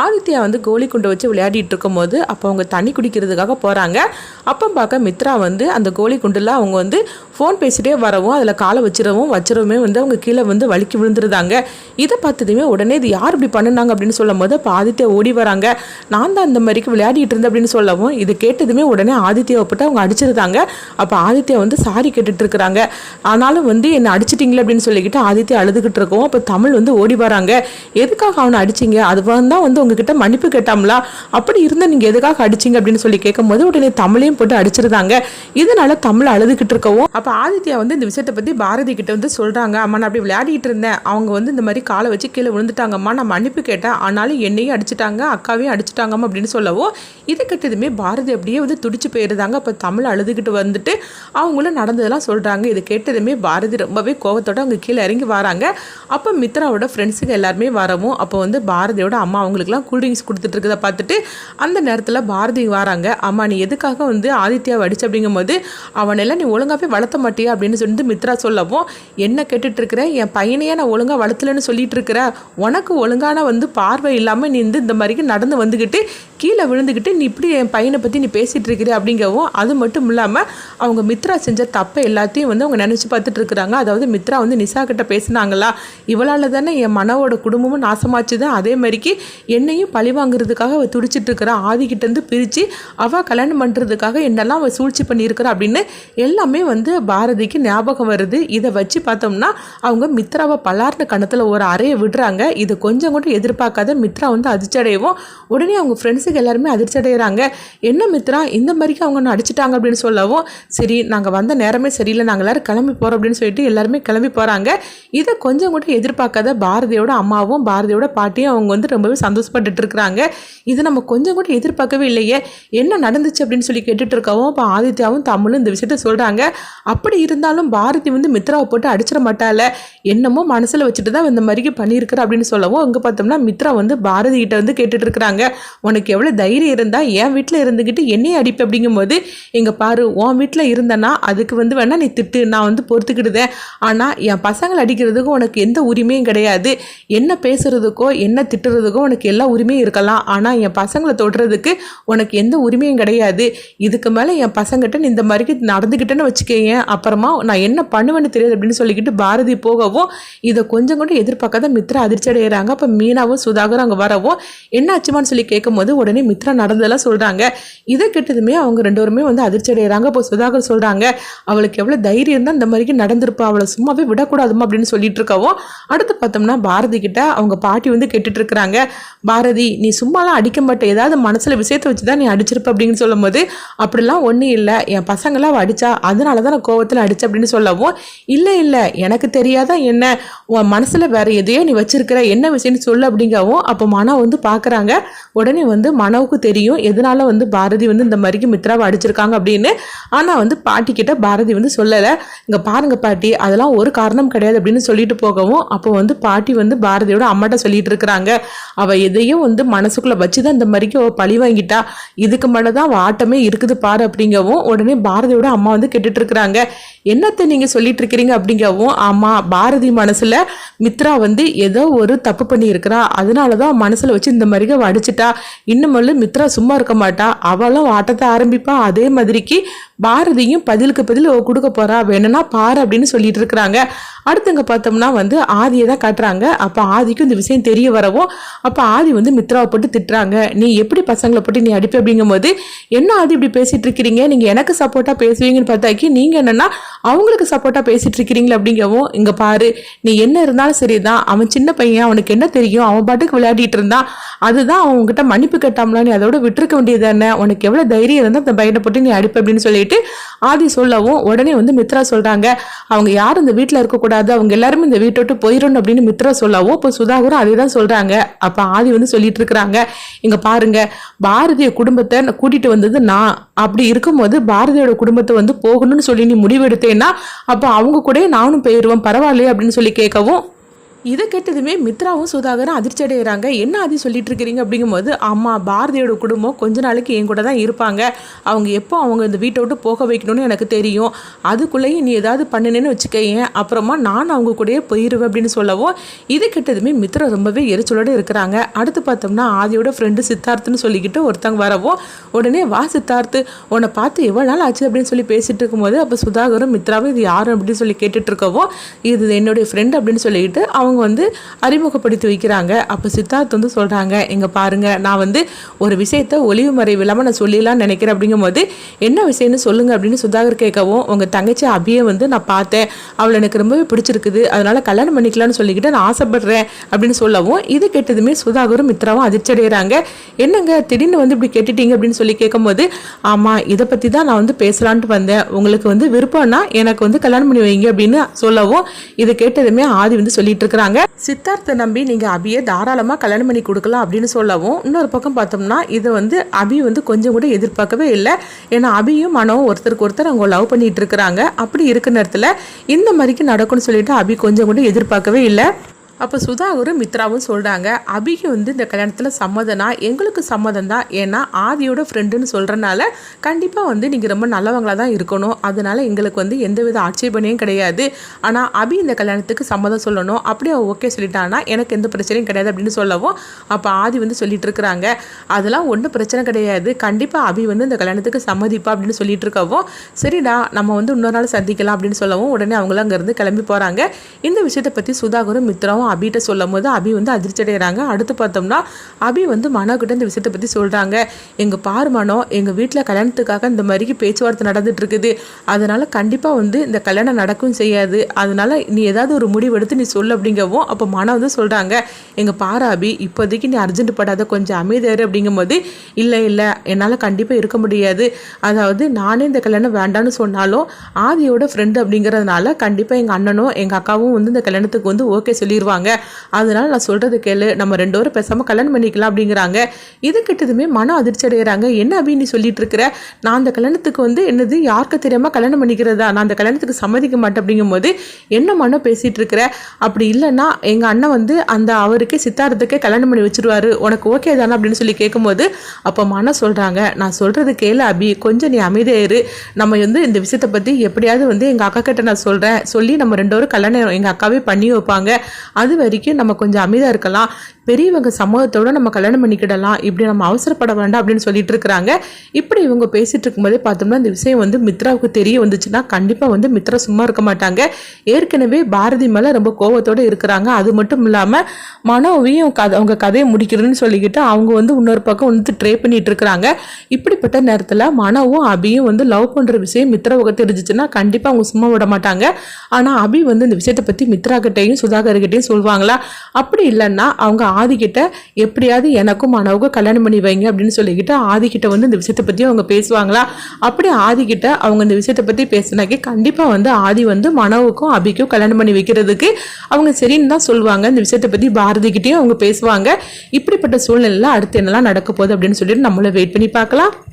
ஆதித்யா வந்து கோலி குண்டை வச்சு விளையாடிட்டு இருக்கும்போது அப்போ அவங்க தண்ணி குடிக்கிறதுக்காக போகிறாங்க அப்போ பார்க்க மித்ரா வந்து அந்த கோலி குண்டில் அவங்க வந்து ஃபோன் பேசிகிட்டே வரவும் அதில் காலை வச்சிடவும் வச்சிரவுமே வந்து அவங்க கீழே வந்து வழுக்கி விழுந்துருந்தாங்க. இதை பார்த்ததுமே உடனே இது யார் இப்படி பண்ணினாங்க அப்படின்னு சொல்லும் போது அப்போ ஆதித்யா ஓடி வராங்க. நான் தான் அந்த மாதிரிக்கு விளையாடிட்டு இருந்தேன் அப்படின்னு சொல்லவும் இது கேட்டதுமே உடனே ஆதித்யாவை போட்டு அவங்க அடிச்சிருந்தாங்க. அப்போ ஆதித்யா வந்து சாரி கேட்டுட்டு இருக்கிறாங்க. ஆனாலும் வந்து என்னை அடிச்சிட்டிங்களே அப்படின்னு சொல்லிக்கிட்டு ஆதித்யா அழுதுகிட்டு இருக்கோம் அப்போ தமிழ் வந்து ஓடி வராங்க. எதுக்காக அவனை அடிச்சிங்க? அது தான் வந்து உங்ககிட்ட மன்னிப்பு கேட்டாங்களா அப்படி இருந்தால் நீங்கள் எதுக்காக அடிச்சிங்க அப்படின்னு சொல்லி கேட்கும்போது உடனே தமிழையும் போட்டு அடிச்சிருந்தாங்க. இதனால தமிழ் அழுதுகிட்டு இருக்கவும் அப்போ ஆதித்யா வந்து இந்த விஷயத்தை பற்றி பாரதி கிட்ட வந்து சொல்கிறாங்க அம்மா நான் அப்படி விளையாடிட்டு இருந்தேன். அவங்க வந்து இந்த மாதிரி காலை வச்சு கீழே விழுந்துட்டாங்கம்மா. நான் மன்னிப்பு கேட்டேன். ஆனாலும் என்னையும் அடிச்சிட்டாங்க அக்காவையும் அடிச்சிட்டாங்கம்மா அப்படின்னு சொல்லவும் இதை கேட்டதுமே பாரதி அப்படியே வந்து துடிச்சு போயிருந்தாங்க. அப்போ தமிழ் அழுதுகிட்டு வந்துட்டு அவங்களும் நடந்ததெல்லாம் சொல்கிறாங்க இதை கேட்டதுமே பாரதி ரொம்பவே கோவத்தோட அவங்க கீழே இறங்கி வராங்க. அப்போ மித்ராவோட ஃப்ரெண்ட்ஸுங்க எல்லாருமே வரவும் அப்போ வந்து பாரதியோட அம்மா அவங்களுக்கு அவங்களுக்குலாம் கூல்ட்ரிங்க்ஸ் கொடுத்துட்டு இருக்கதை பார்த்துட்டு அந்த நேரத்தில் பாரதி வராங்க. அம்மா நீ எதுக்காக வந்து ஆதித்யா அடிச்சு? அப்படிங்கும்போது அவனெல்லாம் நீ ஒழுங்காகவே வளர்த்த மாட்டியா? அப்படின்னு சொல்லிட்டு மித்ரா சொல்லவும் என்ன கேட்டுட்டு இருக்கிற என் பையனையே நான் ஒழுங்காக வளர்த்தலன்னு சொல்லிட்டு இருக்கிற உனக்கு ஒழுங்கான வந்து பார்வை இல்லாமல் நீ வந்து இந்த மாதிரிக்கு நடந்து வந்துக்கிட்டு கீழே விழுந்துக்கிட்டு நீ இப்படி என் பையனை பற்றி நீ பேசிகிட்டு இருக்கிற அப்படிங்கவும் அது மட்டும் இல்லாமல் அவங்க மித்ரா செஞ்ச தப்பை எல்லாத்தையும் வந்து அவங்க நினச்சி பார்த்துட்டு இருக்கிறாங்க அதாவது மித்ரா வந்து நிசா கிட்ட பேசினாங்களா? இவளால் தானே என் மனவோட குடும்பமும் நாசமாச்சு தான் அதே மாதிரிக்கு என்னையும் பழி வாங்குறதுக்காக அவள் துடிச்சிட்டு இருக்கிறா ஆதிக்கிட்டேருந்து பிரித்து அவள் கல்யாணம் பண்ணுறதுக்காக என்னெல்லாம் அவள் சூழ்ச்சி பண்ணியிருக்கிறா அப்படின்னு எல்லாமே வந்து பாரதிக்கு ஞாபகம் வருது. இதை வச்சு பார்த்தோம்னா அவங்க மித்ராவை பலார்ன கணத்தில் ஒரு அறையை விடுறாங்க. இது கொஞ்சம் கூட எதிர்பார்க்காத மித்ரா வந்து அதிர்ச்சி அடையவும் உடனே அவங்க ஃப்ரெண்ட்ஸுக்கு எல்லாருமே அதிர்ச்சடைகிறாங்க என்ன மித்ரா? இந்த மாதிரிக்கு அவங்க ஒன்று அடிச்சிட்டாங்க? அப்படின்னு சொல்லவும் சரி நாங்கள் வந்த நேரமே சரியில்லை. நாங்கள் எல்லாரும் கிளம்பி போகிறோம் அப்படின்னு சொல்லிட்டு எல்லாருமே கிளம்பி போகிறாங்க இதை கொஞ்சம் கூட எதிர்பார்க்காத பாரதியோட அம்மாவும் பாரதியோட பாட்டியும் அவங்க வந்து ரொம்பவே சந்தோஷம் சந்தோஷப்பட்டுட்டு இருக்கிறாங்க இது நம்ம கொஞ்சம் கூட எதிர்பார்க்கவே இல்லையே. என்ன நடந்துச்சு அப்படின்னு சொல்லி கேட்டுட்டு இருக்கவும் இப்போ ஆதித்யாவும் தமிழும் இந்த விஷயத்த சொல்கிறாங்க அப்படி இருந்தாலும் பாரதி வந்து மித்ராவை போட்டு அடிச்சிட மாட்டால என்னமோ மனசில் வச்சுட்டு தான் இந்த மாதிரிக்கு பண்ணியிருக்கிற அப்படின்னு சொல்லவும் அங்கே பார்த்தோம்னா மித்ரா வந்து பாரதி கிட்ட வந்து கேட்டுட்டு இருக்கிறாங்க உனக்கு எவ்வளோ தைரியம் இருந்தால் என் வீட்டில் இருந்துக்கிட்டு என்னையே அடிப்பு அப்படிங்கும்போது இங்கே பாரு உன் வீட்டில் இருந்தனா அதுக்கு வந்து வேணா நீ திட்டு நான் வந்து பொறுத்துக்கிடுதேன். ஆனால் என் பசங்களை அடிக்கிறதுக்கும் உனக்கு எந்த உரிமையும் கிடையாது. என்ன பேசுறதுக்கோ என்ன திட்டுறதுக்கோ உனக்கு எல்லா உரிமையும் இருக்கலாம். ஆனால் என் பசங்களை தொடுறதுக்கு உனக்கு எந்த உரிமையும் கிடையாது. இதுக்கு மேலே என் பசங்கிட்ட நீ இந்த மாதிரி நடந்துக்கிட்டேன்னு வச்சுக்கேன் அப்புறமா நான் என்ன பண்ணுவேன்னு தெரியாது அப்படின்னு சொல்லிக்கிட்டு பாரதி போகவும் இதை கொஞ்சம் கூட எதிர்பார்க்காத மித்ரா அதிர்ச்சி அடைகிறாங்க அப்போ மீனாவும் சுதாகரும் அங்கே வரவும் என்ன ஆச்சுமான்னு சொல்லி கேட்கும்போது உடனே மித்ரா நடந்ததெல்லாம் சொல்கிறாங்க இதை கெட்டதுமே அவங்க ரெண்டு பேருமே வந்து அதிர்ச்சி அடைகிறாங்க இப்போ சுதாகர் சொல்கிறாங்க அவளுக்கு எவ்வளோ தைரியம் இருந்தால் இந்த மாதிரிக்கு நடந்திருப்பா. அவளை சும்மாவே விடக்கூடாதுமா அப்படின்னு சொல்லிட்டு இருக்கவும் அடுத்து பார்த்தோம்னா பாரதி கிட்ட அவங்க பாட்டி வந்து கேட்டுட்டு இருக்கிறாங்க. பாரதி நீ சும்மாலாம் அடிக்க மாட்டே. ஏதாவது மனசில் விஷயத்தை வச்சு தான் நீ அடிச்சிருப்ப அப்படின்னு சொல்லும்போது அப்படிலாம் ஒன்றும் இல்லை. என் பசங்களாம் அடித்தா அதனால தான் நான் கோவத்தில் அடித்தேன் அப்படின்னு சொல்லவும் இல்லை இல்லை. எனக்கு தெரியாத என்ன? உன் மனசில் வேறு எதையோ நீ வச்சிருக்கிற. என்ன விஷயம்னு சொல்லு அப்படிங்கவும் அப்போ மனோ வந்து பார்க்குறாங்க உடனே வந்து மனோவுக்கு தெரியும் எதனால வந்து பாரதி வந்து இந்த மாதிரிக்கு மித்ராவை அடிச்சிருக்காங்க அப்படின்னு. ஆனால் வந்து பாட்டி கிட்ட பாரதி வந்து சொல்லலை. இங்கே பாருங்க பாட்டி அதெல்லாம் ஒரு காரணம் கிடையாது அப்படின்னு சொல்லிட்டு போகவும் அப்போ வந்து பாட்டி வந்து பாரதியோட அம்மாட்ட சொல்லிட்டு இருக்கிறாங்க. அவள் எதையும் வந்து மனசுக்குள்ளே வச்சு தான் இந்த மாதிரிக்கு அவ பழி வாங்கிட்டா இதுக்கு மேலே தான் ஆட்டமே இருக்குது பாரு அப்படிங்கவும் உடனே பாரதியோட அம்மா வந்து கேட்டுட்டு இருக்கிறாங்க என்னத்தை நீங்கள் சொல்லிட்டு இருக்கிறீங்க அப்படிங்கவும் அம்மா பாரதி மனசில் மித்ரா வந்து ஏதோ ஒரு தப்பு பண்ணியிருக்கிறா. அதனால தான் மனசில் வச்சு இந்த மாதிரிக்கு வடிச்சிட்டா அடிச்சிட்டா. இன்னுமல்ல மித்ரா சும்மா இருக்க மாட்டா. அவளும் ஆட்டத்தை ஆரம்பிப்பா. அதே மாதிரிக்கு பாரதியும் பதிலுக்கு பதில் கொடுக்க போறா. வேணும்னா பாரு அப்படின்னு சொல்லிட்டு இருக்கிறாங்க அடுத்தங்க பார்த்தோம்னா வந்து ஆதியை தான் காட்டுறாங்க. அப்போ ஆதிக்கும் இந்த விஷயம் தெரிய வரவும் அப்போ ஆதி வந்து மித்ராவை போட்டு திட்டுறாங்க. நீ எப்படி பசங்களை போட்டு நீ அடிப்ப அப்படிங்கும்போது என்ன ஆதி இப்படி பேசிட்டு இருக்கிறீங்க? நீங்க எனக்கு சப்போர்ட்டா பேசுவீங்கன்னு பார்த்தாக்கி நீங்க என்னன்னா அவங்களுக்கு சப்போர்ட்டா பேசிட்டு இருக்கிறீங்களா அப்படிங்கவும் இங்கே பாரு நீ என்ன இருந்தாலும் சரிதான். அவன் சின்ன பையன் அவனுக்கு என்ன தெரியும்? அவன் பாட்டுக்கு விளையாடிட்டு இருந்தான். அதுதான் அவங்ககிட்ட மன்னிப்பு கட்டாமலாம் நீ அதோட விட்டுருக்க வேண்டியது தானே? உனக்கு எவ்வளோ தைரியம் இருந்தால் அந்த பையனை போட்டு நீ அடிப்ப அப்படின்னு சொல்லிட்டு ஆதி சொல்லவும் உடனே வந்து மித்ரா சொல்றாங்க. அவங்க யாரும் இந்த வீட்டில் இருக்கக்கூடாது அவங்க எல்லாருமே இந்த வீட்டை விட்டு போயிடணும் அப்படின்னு மித்ரா சொல்லவும் இப்போ சுதாகரும் அதே தான் சொல்றாங்க. அப்போ ஆதி வந்து சொல்லிட்டு இருக்கிறாங்க. இங்க பாருங்க பாரதிய குடும்பத்தை கூட்டிட்டு வந்தது நான். அப்படி இருக்கும்போது பாரதியோட குடும்பத்தை வந்து போகணும்னு சொல்லி நீ முடிவெடுத்தேன்னா அப்போ அவங்க கூட நானும் போயிடுவேன் பரவாயில்லையே அப்படின்னு சொல்லி கேட்கவும் இதை கேட்டதுமே மித்ராவும் சுதாகரும் அதிர்ச்சி அடைகிறாங்க என்ன ஆதி சொல்லிட்டு இருக்கிறீங்க? அப்படிங்கும்போது அம்மா பாரதியோட குடும்பம் கொஞ்ச நாளைக்கு என் கூட தான் இருப்பாங்க. அவங்க எப்போ அவங்க இந்த வீட்டை விட்டு போக வைக்கணும்னு எனக்கு தெரியும். அதுக்குள்ளேயும் நீ ஏதாவது பண்ணினேன்னு வச்சுக்கேன் அப்புறமா நான் அவங்க கூடயே போயிடுவேன் அப்படின்னு சொல்லவும் இது கேட்டதுமே மித்ரா ரொம்பவே எரிச்சலோடு இருக்கிறாங்க. அடுத்து பார்த்தோம்னா ஆதியோட ஃப்ரெண்டு சித்தார்த்துன்னு சொல்லிக்கிட்டு ஒருத்தவங்க வரவும் உடனே வா சித்தார்த்து உன்னை பார்த்து எவ்வளோ நாள் ஆச்சு? அப்படின்னு சொல்லி பேசிட்டு இருக்கும்போது அப்போ சுதாகரும் மித்ராவும் இது யாரும் அப்படின்னு சொல்லி கேட்டுட்டு இருக்கவும் இது என்னுடைய ஃப்ரெண்ட் அப்படின்னு சொல்லிக்கிட்டு அவங்க அவங்க வந்து அறிமுகப்படுத்தி வைக்கிறாங்க. அப்போ சித்தார்த் வந்து சொல்கிறாங்க இங்கே பாருங்கள் நான் வந்து ஒரு விஷயத்த ஒளிவு மறைவு நான் சொல்லிடலாம்னு நினைக்கிறேன். அப்படிங்கும்போது என்ன விஷயம்னு சொல்லுங்கள் அப்படின்னு சுதாகர் கேட்கவும் உங்கள் தங்கச்சி அபியை வந்து நான் பார்த்தேன். அவளை எனக்கு ரொம்பவே பிடிச்சிருக்குது. அதனால் கல்யாணம் பண்ணிக்கலாம்னு சொல்லிக்கிட்டு நான் ஆசைப்படுறேன். அப்படின்னு சொல்லவும் இது கேட்டதுமே சுதாகரும் மித்ராவும் அதிர்ச்சி அடைகிறாங்க என்னங்க திடீர்னு வந்து இப்படி கேட்டுட்டீங்க? அப்படின்னு சொல்லி கேட்கும்போது ஆமாம் இதை பற்றி தான் நான் வந்து பேசலான்ட்டு வந்தேன். உங்களுக்கு வந்து விருப்பம்னா எனக்கு வந்து கல்யாணம் பண்ணி வைங்க அப்படின்னு சொல்லவும் இதை கேட்டதுமே ஆதி வந்து சொல்லிட்டு இருக்கிறாங்க. சொல்கிறாங்க சித்தார்த்தை நம்பி நீங்கள் அபியை தாராளமாக கல்யாணம் பண்ணி கொடுக்கலாம் அப்படின்னு சொல்லவும் இன்னொரு பக்கம் பார்த்தோம்னா இது வந்து அபி வந்து கொஞ்சம் கூட எதிர்பார்க்கவே இல்லை. ஏன்னா அபியும் மனவும் ஒருத்தருக்கு ஒருத்தர் அவங்க லவ் பண்ணிட்டு இருக்கிறாங்க. அப்படி இருக்க நேரத்தில் இந்த மாதிரிக்கு நடக்கும்னு சொல்லிட்டு அபி கொஞ்சம் கூட எதிர்பார்க்கவே இல்லை. அப்போ சுதாகரும் மித்ராவும் சொல்கிறாங்க அபிக்கு வந்து இந்த கல்யாணத்தில் சம்மதனா? எங்களுக்கு சம்மதம் தான் ஏன்னா ஆதியோட ஃப்ரெண்டுன்னு சொல்கிறனால கண்டிப்பாக வந்து நீங்கள் ரொம்ப நல்லவங்களாக தான் இருக்கணும். அதனால் எங்களுக்கு வந்து எந்தவித ஆட்சேபனையும் கிடையாது. ஆனால் அபி இந்த கல்யாணத்துக்கு சம்மதம் சொல்லணும். அப்படியே ஓகே சொல்லிட்டான்னா எனக்கு எந்த பிரச்சனையும் கிடையாது அப்படின்னு சொல்லவும் அப்போ ஆதி வந்து சொல்லிட்டு இருக்கிறாங்க. அதெல்லாம் ஒன்றும் பிரச்சனை கிடையாது. கண்டிப்பாக அபி வந்து இந்த கல்யாணத்துக்கு சம்மதிப்பா அப்படின்னு சொல்லிட்டு இருக்கவும் சரிடா நம்ம வந்து இன்னொரு நாள் சந்திக்கலாம் அப்படின்னு சொல்லவும் உடனே அவங்களும் அங்கேருந்து கிளம்பி போகிறாங்க இந்த விஷயத்தை பற்றி சுதாகரும் மித்ராவும் அபிகிட்ட சொல்லும் போது அபி வந்து அதிர்ச்சி அடைகிறாங்க அடுத்து பார்த்தோம்னா அபி வந்து மனோக்கிட்ட இந்த விஷயத்தை பற்றி சொல்கிறாங்க எங்கள் பார் மனோ எங்கள் வீட்டில் கல்யாணத்துக்காக இந்த மாதிரிக்கு பேச்சுவார்த்தை நடந்துட்டு இருக்குது அதனால் கண்டிப்பாக வந்து இந்த கல்யாணம் நடக்கும் செய்யாது. அதனால் நீ ஏதாவது ஒரு முடிவு எடுத்து நீ சொல்லு அப்படிங்கவும் அப்போ மனம் வந்து சொல்கிறாங்க எங்கள் பாரு அபி இப்போதைக்கு நீ அர்ஜென்ட் படாத கொஞ்சம் அமைதியாரு அப்படிங்கும்போது இல்லை இல்லை என்னால் கண்டிப்பாக இருக்க முடியாது. அதாவது நானே இந்த கல்யாணம் வேண்டான்னு சொன்னாலும் ஆதியோட ஃப்ரெண்டு அப்படிங்கிறதுனால கண்டிப்பாக எங்கள் அண்ணனும் எங்கள் அக்காவும் வந்து இந்த கல்யாணத்துக்கு வந்து ஓகே சொல்லிடுவாங்க சொல்கிறாங்க அதனால நான் சொல்கிறது கேளு. நம்ம ரெண்டு பேரும் பேசாமல் கல்யாணம் பண்ணிக்கலாம் அப்படிங்கிறாங்க. இது கிட்டதுமே மன அதிர்ச்சி அடைகிறாங்க. என்ன அப்படின்னு சொல்லிட்டு இருக்கிற நான் அந்த கல்யாணத்துக்கு வந்து என்னது யாருக்கு தெரியாமல் கல்யாணம் பண்ணிக்கிறதா? நான் அந்த கல்யாணத்துக்கு சம்மதிக்க மாட்டேன் அப்படிங்கும்போது என்ன மனம் பேசிகிட்டு இருக்கிற அப்படி இல்லைன்னா எங்கள் அண்ணன் வந்து அந்த அவருக்கே சித்தார்த்துக்கே கல்யாணம் பண்ணி வச்சுருவாரு. உனக்கு ஓகே தானே அப்படின்னு சொல்லி கேட்கும்போது அப்போ மன சொல்கிறாங்க நான் சொல்கிறது கேளு அபி. கொஞ்சம் நீ அமைதியாயிரு நம்ம வந்து இந்த விஷயத்தை பற்றி எப்படியாவது வந்து எங்கள் அக்கா கிட்ட நான் சொல்கிறேன் சொல்லி நம்ம ரெண்டு பேரும் கல்யாணம் எங்கள் அக்காவே பண்ணி வைப்பாங்க. அது வரைக்கும் நம்ம கொஞ்சம் அமைதியாக இருக்கலாம். பெரியவங்க சமூகத்தோட நம்ம கல்யாணம் பண்ணிக்கிடலாம் இப்படி நம்ம அவசரப்பட வேண்டாம் அப்படின்னு சொல்லிட்டு இருக்கிறாங்க. இப்படி இவங்க பேசிட்டு இருக்கும்போதே பார்த்தோம்னா இந்த விஷயம் வந்து மித்ராவுக்கு தெரிய வந்துச்சுன்னா கண்டிப்பாக வந்து மித்ரா சும்மா இருக்க மாட்டாங்க. ஏற்கனவே பாரதி மேலே ரொம்ப கோவத்தோடு இருக்கிறாங்க. அது மட்டும் இல்லாமல் மனோவியும் கதை அவங்க கதையை முடிக்கிறதுன்னு சொல்லிக்கிட்டு அவங்க வந்து இன்னொரு பக்கம் வந்து ட்ரே பண்ணிட்டு இருக்கிறாங்க. இப்படிப்பட்ட நேரத்தில் மனவும் அபியும் வந்து லவ் பண்ணுற விஷயம் மித்ராவுக்கு தெரிஞ்சிச்சுன்னா கண்டிப்பாக அவங்க சும்மா விட மாட்டாங்க. ஆனால் அபி வந்து இந்த விஷயத்தை பற்றி மித்ரா கிட்டையும் சுதாகர்கிட்டையும் சொல்லுவாங்களா அப்படி இல்லைன்னா அவங்க ஆதிக்கிட்ட எப்படியாவது எனக்கும் மனவுக்கும் கல்யாணம் பண்ணி வைங்க அப்படின்னு சொல்லிக்கிட்டு ஆதிக்கிட்ட வந்து இந்த விஷயத்தை பற்றி அவங்க பேசுவாங்களா? அப்படி ஆதிக்கிட்ட அவங்க இந்த விஷயத்தை பற்றி பேசினாக்கி கண்டிப்பாக வந்து ஆதி வந்து மனவுக்கும் அபிக்கும் கல்யாணம் பண்ணி வைக்கிறதுக்கு அவங்க சரின்னு தான் சொல்லுவாங்க. இந்த விஷயத்தை பற்றி பாரதிக்கிட்டேயும் அவங்க பேசுவாங்க. இப்படிப்பட்ட சூழ்நிலையில் அடுத்து என்னெல்லாம் நடக்க போகுது அப்படின்னு சொல்லிட்டு நம்மளை வெயிட் பண்ணி பார்க்கலாம்.